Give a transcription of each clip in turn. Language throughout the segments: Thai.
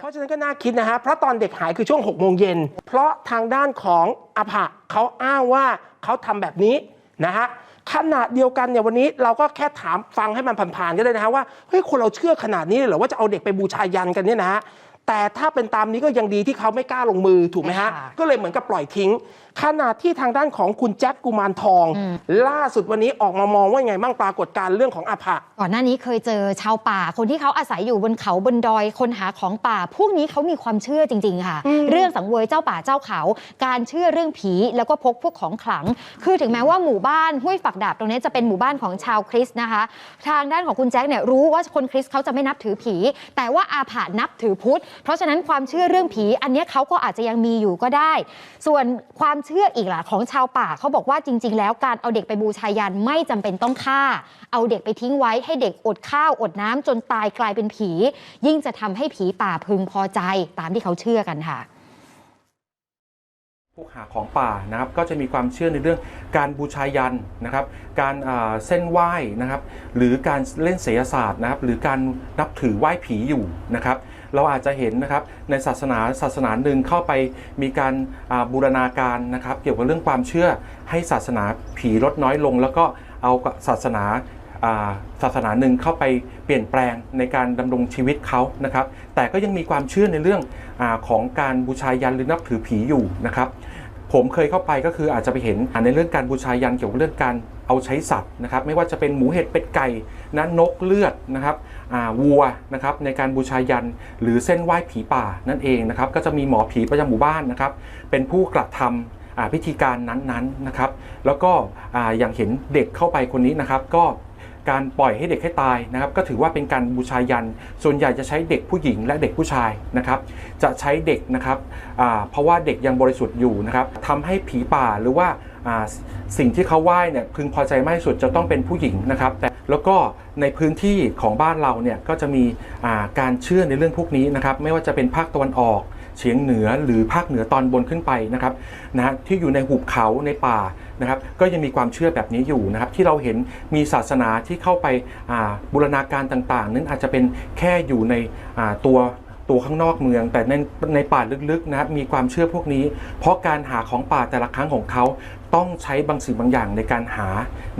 เพราะฉะนั้นก็น่าคิดนะฮะเพราะตอนเด็กหายคือช่วง6กโมงเย็นเพราะทางด้านของอภะเขาอ้างว่าเขาทำแบบนี้นะฮะขนาดเดียวกันเนี่ยวันนี้เราก็แค่ถามฟังให้มันผ่านๆก็ได้นะฮะว่าเฮ้ยคนเราเชื่อขนาดนี้เลยหรอว่าจะเอาเด็กไปบูชายันกันเนี่ยนะฮะ แต่ถ้าเป็นตามนี้ก็ยังดีที่เขาไม่กล้าลงมือถูกไหมฮะใช่ค่ะก็เลยเหมือนกับปล่อยทิ้ง ขณะที่ทางด้านของคุณแจ็คกุมารทอง ล่าสุดวันนี้ออกมามองว่าไงบ้างปรากฏการณ์เรื่องของอภะก่อนหน้านี้เคยเจอชาวป่า คนที่เขาอาศัยอยู่บนเขาบนดอยคนหาของป่า พวกนี้เขามีความเชื่อจริง ๆ ค่ะอืมเรื่องสังเวยเจ้าป่าเจ้าเขา การเชื่อเรื่องผีแล้วก็พกพวกของขลัง คือถึงแม้ว่าหมู่บ้านห้วยฝักดาบตรงนี้จะเป็นหมู่บ้านของชาวคริสต์นะคะ ทางด้านของคุณแจ็คเนี่ยรู้ว่าคนคริสต์เขาจะไม่นับถือผี แต่ว่าอาผานับถือพุทธเพราะฉะนั้นความเชื่อเรื่องผี อันนี้เขาก็อาจจะยังมีอยู่ก็ได้ ส่วนความเชื่ออีกล่ะของชาวป่าเขาบอกว่าจริง ๆ แล้วการเอาเด็กไปบูชายันไม่จำเป็นต้องฆ่า เอาเด็กไปทิ้งไว้ให้เด็กอดข้าวอดน้ำจนตายกลายเป็นผี ยิ่งจะทำให้ผีป่าพึงพอใจตามที่เขาเชื่อกันค่ะ พวกหาของป่านะครับก็จะมีความเชื่อในเรื่องการบูชายันนะครับ การเส้นไหว้นะครับหรือการเล่นเสยศาสตร์นะครับหรือการนับถือไหว้ผีอยู่นะครับ เราอาจจะเห็นนะครับในศาสนาศาสนาหนึ่งเข้าไปมีการาบูรณาการนะครับ เกี่ยวกับเรื่องความเชื่อให้ศาสนาผีลดน้อยลง แล้วก็เอาศาสนา ศาสนาหนึ่งเข้าไปเปลี่ยนแปลงในการดำรงชีวิตเขานะครับ แต่ก็ยังมีความเชื่อในเรื่องอของการบูชายันหรือนับถือผีอยู่นะครับ ผมเคยเข้าไปก็คืออาจจะไปเห็นในเรื่องการบูชายันเกี่ยวกับเรื่องการเอาใช้สัตว์นะครับไม่ว่าจะเป็นหมูเห็ดเป็ดไก่นะนกเลือดนะครับวัวนะครับในการบูชายันหรือเส้นไหว้ผีป่านั่นเองนะครับก็จะมีหมอผีประจำหมู่บ้านนะครับเป็นผู้กระทำอ่าพิธีการนั้นๆนะครับ แล้วก็ออย่างเห็นเด็กเข้าไปคนนี้นะครับ ก็ การปล่อยให้เด็กให้ตายนะครับก็ถือว่าเป็นการบูชายัน ส่วนใหญ่จะใช้เด็กผู้หญิงและเด็กผู้ชายนะครับ จะใช้เด็กนะครับเพราะว่าเด็กยังบริสุทธิ์อยู่นะครับทำให้ผีป่าหรือว่าสิ่งที่เขาไหว้เนี่ยพึงพอใจมากที่สุดจะต้องเป็นผู้หญิงนะครับแต่แล้วก็ในพื้นที่ของบ้านเราเนี่ยก็จะมีการเชื่อในเรื่องพวกนี้นะครับ ไม่ว่าจะเป็นภาคตะวันออก เฉียงเหนือหรือภาคเหนือตอนบนขึ้นไปนะครับนะฮะที่อยู่ในหุบเขาในป่านะครับก็ยังมีความเชื่อแบบนี้อยู่นะครับที่เราเห็นมีศาสนาที่เข้าไปาบูรณาการต่างๆ นั้นอาจจะเป็นแค่อยู่ในตัวตัวข้างนอกเมือง แต่ในในป่าลึกๆนะครับมีความเชื่อพวกนี้ เพราะการหาของป่าแต่ละครั้งของเขาต้องใช้บางสิ่งบางอย่างในการหา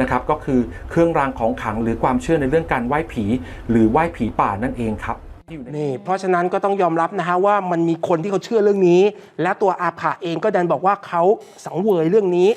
นะครับก็คือเครื่องรางของขลังหรือความเชื่อในเรื่องการไหว้ผี หรือไหว้ผีป่านั่นเองครับ ที่อยู่ในนี่เพราะฉะนั้นก็ต้องยอมรับนะฮะว่ามันมีคนที่เขาเชื่อเรื่องนี้ และตัวอาภาเองก็ดันบอกว่าเขาสังเวยเรื่องนี้